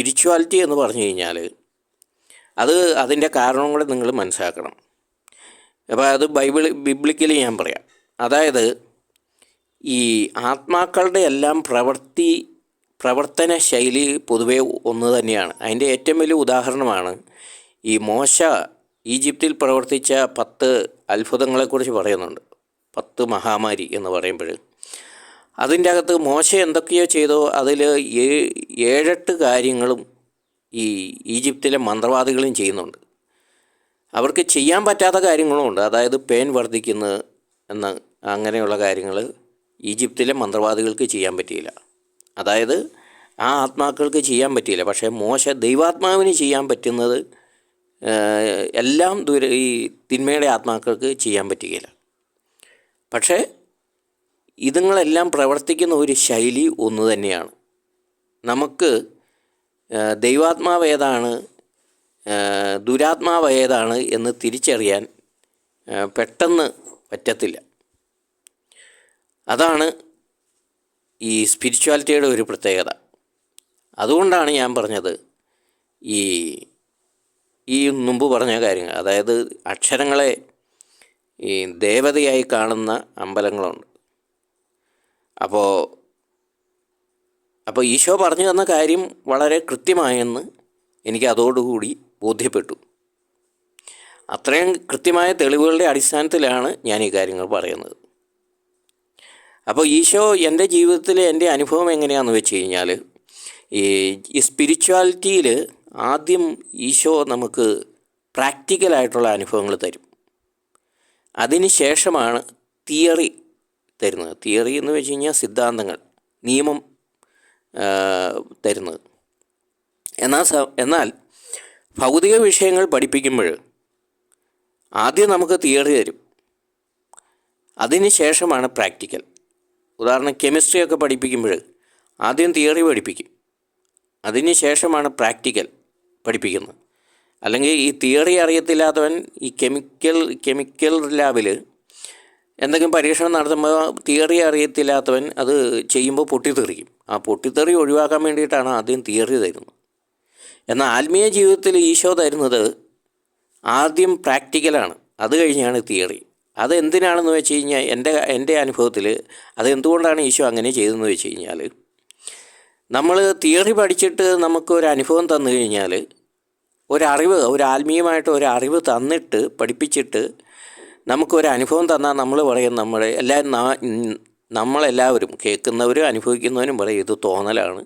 Spirituality എന്ന് പറഞ്ഞു കഴിഞ്ഞാൽ അത് അതിന്റെ കാരണം കൂടെ നിങ്ങൾ മനസ്സിലാക്കണം. അപ്പോൾ അത് ബൈബിൾ ബിബ്ലിക്കലി ഞാൻ പറയാം. അതായത് ഈ ആത്മാക്കളുടെ എല്ലാം പ്രവൃത്തി പ്രവർത്തന ശൈലി പൊതുവെ ഒന്ന് തന്നെയാണ്. അതിന്റെ ഏറ്റവും വലിയ ഉദാഹരണമാണ് ഈ മോശ ഈജിപ്തിൽ പ്രവർത്തിച്ച പത്ത് അത്ഭുതങ്ങളെക്കുറിച്ച് പറയുന്നുണ്ട്. പത്ത് മഹാമാരി എന്ന് പറയുമ്പോൾ അതിന്റെ അകത്ത് മോശ എന്തൊക്കെയോ ചെയ്തോ അതിൽ ഏഴെട്ട് കാര്യങ്ങളും ഈ ഈജിപ്തിലെ മന്ത്രവാദികളും ചെയ്യുന്നുണ്ട്. അവർക്ക് ചെയ്യാൻ പറ്റാത്ത കാര്യങ്ങളും ഉണ്ട്. അതായത് പേൻ വർദ്ധിക്കുന്നത് എന്ന അങ്ങനെയുള്ള കാര്യങ്ങൾ ഈജിപ്തിലെ മന്ത്രവാദികൾക്ക് ചെയ്യാൻ പറ്റിയില്ല. അതായത് ആ ആത്മാക്കൾക്ക് ചെയ്യാൻ പറ്റിയില്ല. പക്ഷേ മോശ ദൈവാത്മാവിന് ചെയ്യാൻ പറ്റുന്നത് എല്ലാം ദുര ഈ തിന്മയുടെ ആത്മാക്കൾക്ക് ചെയ്യാൻ പറ്റുകയില്ല. പക്ഷേ ഇതുങ്ങളെല്ലാം പ്രവർത്തിക്കുന്ന ഒരു ശൈലി ഒന്ന് തന്നെയാണ്. നമുക്ക് ദൈവാത്മാവ് ഏതാണ് ദുരാത്മാവ് ഏതാണ് എന്ന് തിരിച്ചറിയാൻ പെട്ടെന്ന് പറ്റത്തില്ല. അതാണ് ഈ സ്പിരിച്വാലിറ്റിയുടെ ഒരു പ്രത്യേകത. അതുകൊണ്ടാണ് ഞാൻ പറഞ്ഞത് ഈ ഈ മുമ്പ് പറഞ്ഞ കാര്യങ്ങൾ. അതായത് അക്ഷരങ്ങളെ ഈ ദേവതയായി കാണുന്ന അമ്പലങ്ങളുണ്ട്. അപ്പോൾ അപ്പോൾ ഈശോ പറഞ്ഞു തന്ന കാര്യം വളരെ കൃത്യമായെന്ന് എനിക്ക് അതോടുകൂടി ബോധ്യപ്പെട്ടു. അത്രയും കൃത്യമായ തെളിവുകളുടെ അടിസ്ഥാനത്തിലാണ് ഞാൻ ഈ കാര്യങ്ങൾ പറയുന്നത്. അപ്പോൾ ഈശോ എന്റെ ജീവിതത്തിലെ എന്റെ അനുഭവം എങ്ങനെയാണെന്ന് വെച്ച് കഴിഞ്ഞാൽ ഈ സ്പിരിച്വാലിറ്റിയിൽ ആദ്യം ഈശോ നമുക്ക് പ്രാക്ടിക്കലായിട്ടുള്ള അനുഭവങ്ങൾ തരും. അതിന് ശേഷമാണ് തിയറി തരുന്നത്. തിയറി എന്ന് വെച്ച് കഴിഞ്ഞാൽ സിദ്ധാന്തങ്ങൾ നിയമം തരുന്നത്. എന്നാൽ എന്നാൽ ഭൗതിക വിഷയങ്ങൾ പഠിപ്പിക്കുമ്പോൾ ആദ്യം നമുക്ക് തിയറി തരും. അതിനുശേഷമാണ് പ്രാക്ടിക്കൽ. ഉദാഹരണം കെമിസ്ട്രി ഒക്കെ പഠിപ്പിക്കുമ്പോൾ ആദ്യം തിയറി പഠിപ്പിക്കും. അതിനുശേഷമാണ് പ്രാക്ടിക്കൽ പഠിപ്പിക്കുന്നത്. അല്ലെങ്കിൽ ഈ തിയറി അറിയത്തില്ലാത്തവൻ ഈ കെമിക്കൽ കെമിക്കൽ ലാബിൽ എന്തെങ്കിലും പരീക്ഷണം നടത്തുമ്പോൾ തിയറി അറിയത്തില്ലാത്തവൻ അത് ചെയ്യുമ്പോൾ പൊട്ടിത്തെറിക്കും. ആ പൊട്ടിത്തെറി ഒഴിവാക്കാൻ വേണ്ടിയിട്ടാണ് ആദ്യം തിയറി തരുന്നത്. എന്നാൽ ആത്മീയ ജീവിതത്തിൽ ഈശോ തരുന്നത് ആദ്യം പ്രാക്ടിക്കലാണ് അത് കഴിഞ്ഞാണ് തിയറി. അത് എന്തിനാണെന്ന് വെച്ച് കഴിഞ്ഞാൽ എന്റെ എന്റെ അനുഭവത്തിൽ അതെന്തുകൊണ്ടാണ് ഈശോ അങ്ങനെ ചെയ്തതെന്ന് വെച്ച് കഴിഞ്ഞാൽ നമ്മൾ തിയറി പഠിച്ചിട്ട് നമുക്ക് ഒരു അനുഭവം തന്നു കഴിഞ്ഞാൽ ഒരറിവ് ഒരു ആത്മീയമായിട്ട് ഒരു അറിവ് തന്നിട്ട് പഠിപ്പിച്ചിട്ട് നമുക്കൊരു അനുഭവം തന്നാൽ നമ്മൾ പറയും നമ്മളെ എല്ലാ നമ്മളെല്ലാവരും കേൾക്കുന്നവരും അനുഭവിക്കുന്നവരും പറയും ഇത് തോന്നലാണ്.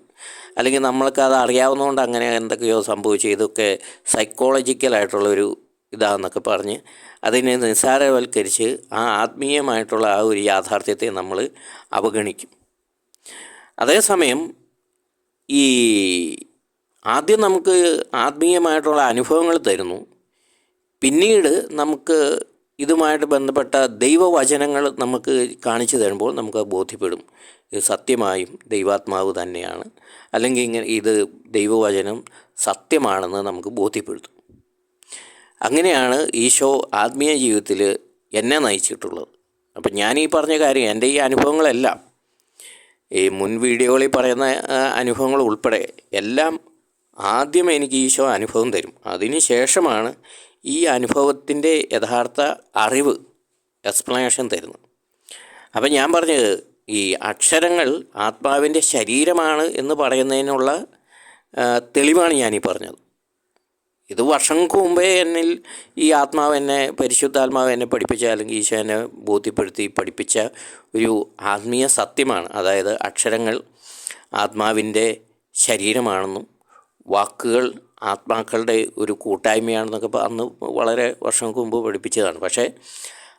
അല്ലെങ്കിൽ നമ്മൾക്ക് അത് അറിയാവുന്നതുകൊണ്ട് അങ്ങനെ എന്തൊക്കെയോ സംഭവിച്ചു. ഇതൊക്കെ സൈക്കോളജിക്കലായിട്ടുള്ളൊരു ഇതാണെന്നൊക്കെ പറഞ്ഞ് അതിനെ നിസ്സാരവൽക്കരിച്ച് ആ ആത്മീയമായിട്ടുള്ള ആ ഒരു യാഥാർത്ഥ്യത്തെ നമ്മൾ അവഗണിക്കും. അതേസമയം ഈ ആദ്യം നമുക്ക് ആത്മീയമായിട്ടുള്ള അനുഭവങ്ങൾ തരുന്നു. പിന്നീട് നമുക്ക് ഇതുമായിട്ട് ബന്ധപ്പെട്ട ദൈവവചനങ്ങൾ നമുക്ക് കാണിച്ചു തരുമ്പോൾ നമുക്ക് ബോധ്യപ്പെടും. ഇത് സത്യമായും ദൈവാത്മാവ് തന്നെയാണ്. അല്ലെങ്കിൽ ഇങ്ങനെ ഇത് ദൈവവചനം സത്യമാണെന്ന് നമുക്ക് ബോധ്യപ്പെടുത്തും. അങ്ങനെയാണ് ഈശോ ആത്മീയ ജീവിതത്തിൽ എന്നെ നയിച്ചിട്ടുള്ളത്. അപ്പം ഞാൻ ഈ പറഞ്ഞ കാര്യം എന്റെ ഈ അനുഭവങ്ങളെല്ലാം ഈ മുൻ വീഡിയോകളിൽ പറയുന്ന അനുഭവങ്ങൾ ഉൾപ്പെടെ എല്ലാം ആദ്യം എനിക്ക് ഈശോ അനുഭവം തരും. അതിന് ശേഷമാണ് ഈ അനുഭവത്തിന്റെ യഥാർത്ഥ അറിവ് എക്സ്പ്ലനേഷൻ തരുന്നു. അപ്പം ഞാൻ പറഞ്ഞത് ഈ അക്ഷരങ്ങൾ ആത്മാവിന്റെ ശരീരമാണ് എന്ന് പറയുന്നതിനുള്ള തെളിവാണ് ഞാനീ പറഞ്ഞത്. ഇത് വർഷങ്ങൾക്ക് മുമ്പേ എന്നിൽ ഈ ആത്മാവ് എന്നെ പരിശുദ്ധാത്മാവ് എന്നെ പഠിപ്പിച്ച അല്ലെങ്കിൽ ഈശോ എന്നെ ബോധ്യപ്പെടുത്തി പഠിപ്പിച്ച ഒരു ആത്മീയ സത്യമാണ്. അതായത് അക്ഷരങ്ങൾ ആത്മാവിന്റെ ശരീരമാണെന്നും വാക്കുകൾ ആത്മാക്കളുടെ ഒരു കൂട്ടായ്മയാണെന്നൊക്കെ അന്ന് വളരെ വർഷങ്ങൾക്ക് മുമ്പ് പഠിപ്പിച്ചതാണ്. പക്ഷേ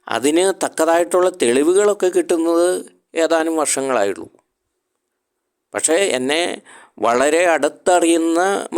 അതിന് തക്കതായിട്ടുള്ള തെളിവുകളൊക്കെ കിട്ടുന്നത് ഏതാനും വർഷങ്ങളായുള്ളൂ. പക്ഷേ എന്നെ വളരെ അടുത്തറിയുന്ന